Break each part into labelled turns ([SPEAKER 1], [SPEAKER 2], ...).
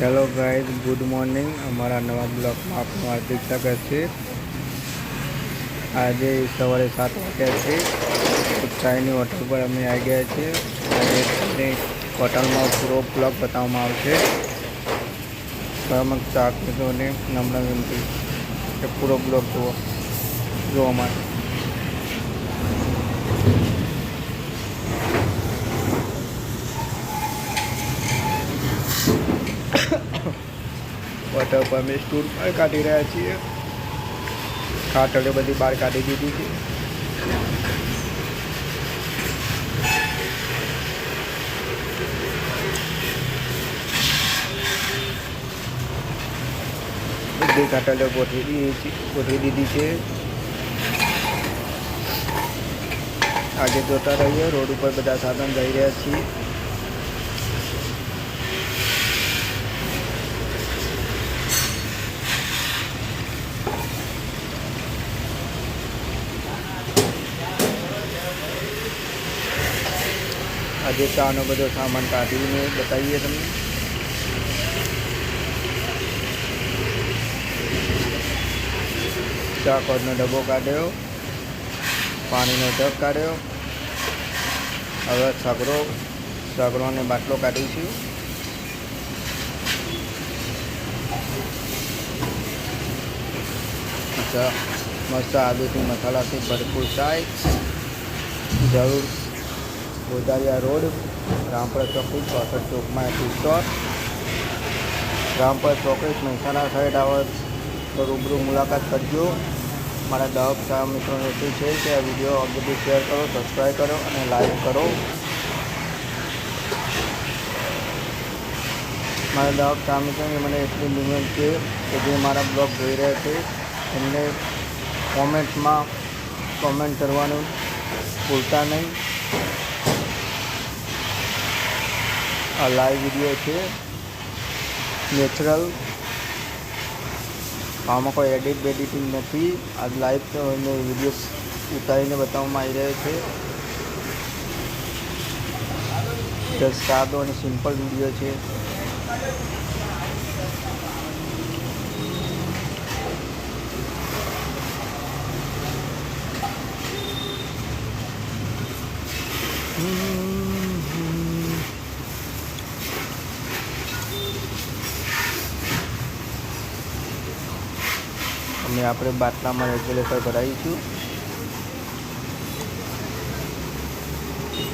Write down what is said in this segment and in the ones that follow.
[SPEAKER 1] Hello guys good morning અમારા નવા બ્લોગમાં આપનું હાર્દિક સ્વાગત છે. આજે સવારે સાત વાગ્યા છે. ચાઈની હોટલ પર અમે આવી ગયા છીએ આજે તમને હોટલમાં પૂરો બ્લોગ બતાવવામાં આવશે. સમક્ષ ચાક મિત્રોને નમ્ર વિનંતી કે પૂરો બ્લોગ જુઓ જોવા માટે. હોટલ પર અમે સ્ટૂલ પણ કાઢી રહ્યા છીએ. ખાટલો બધી બહાર કાઢી દીધી છે. બધી ખાટલો ગોઠવી દીધી છે, ગોઠવી દીધી છે. આજે જોતા રહીએ, રોડ ઉપર બધા સાધન જઈ રહ્યા છીએ. આજે ચાનો બધો સામાન કાઢીને બતાવીએ તમને. ચા ડબ્બો કાઢ્યો, પાણીનો જગ કાઢ્યો. હવે સગરો, સગરોને બાટલો કાઢીશું. મસ્ત આદુથી મસાલાથી ભરપૂર થાય જરૂર ગોદારિયા રોડ, રામપર ચોકડી, ચોસઠ ચોકમાં ટી સ્ટોર રામપર ચોકડી મહેસાણા સાઈડ આવે તો રૂબરૂ મુલાકાત કરજો. મારા દહક સારા મિત્રોને એટલું છે કે આ વીડિયો અગદી શેર કરો સબસ્ક્રાઈબ કરો અને લાઈક કરો. મારા દહક સા મિત્રોને મને એટલી વિનંતી છે કે જે મારા બ્લોગ જોઈ રહ્યા છે, એમને કોમેન્ટમાં કોમેન્ટ કરવાનું ભૂલતા નહીં. આ લાઈવ વીડિયો છે. નેચરલ આમાં કોઈ એડિટ બેડિટિંગ નથી. આ લાઈવ વીડિયો ઉતારીને બતાવવામાં આવી રહ્યો છે. સાદો અને સિમ્પલ વીડિયો છે. અમે આપણે બાટલામાં રેગ્યુલેટર ભરાવીશું.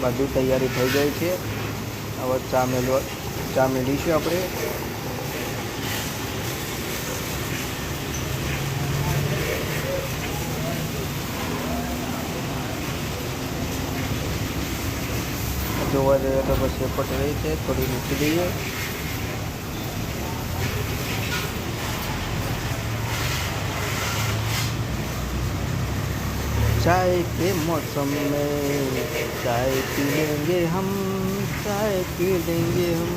[SPEAKER 1] બધું તૈયારી થઈ ગઈ છે. હવે ચા મેળવા ચા મેળવીશું આપણે. જોવા જઈએ તો બસ એપટ રહી છે. થોડી મૂકી દઈએ. चाय के मौसम में चाय पी लेंगे हम, चाय पी लेंगे हम।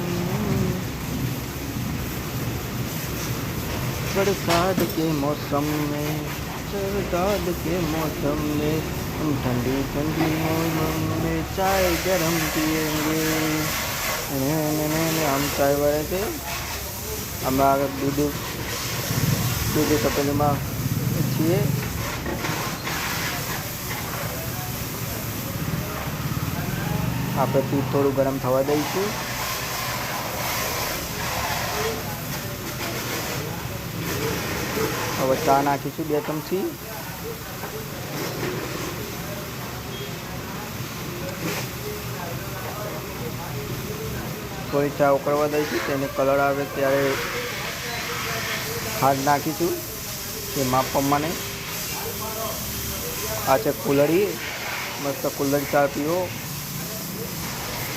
[SPEAKER 1] बरसात के मौसम में, बरसात के मौसम में हम ठंडी ठंडी मौसम में चाय गरम पियेंगे। हम चाय वाले थे। हमारा दूध दूध का पहले माँ अच्छी है। આપણે દૂધ થોડું ગરમ થવા દઈશું. હવે ચા નાખીશું બે ચમચી. થોડી ચા ઉકળવા દઈશું, તેને કલર આવે ત્યારે ખાંડ નાખીશું, એ માપ પ્રમાણે. આ છે કુલરી મસ્ત કુલર ચા પીવો.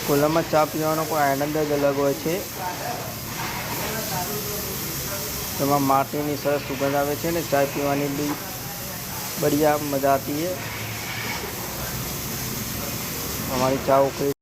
[SPEAKER 1] કુલરમાં ચા પીવાનો કોઈ આનંદ જ અલગ હોય છે તેમાં માટીની સરસ સુગંધ આવે છે ને ચા પીવાની બી બઢિયા મજા આતી है हमारी ચા ઉકળી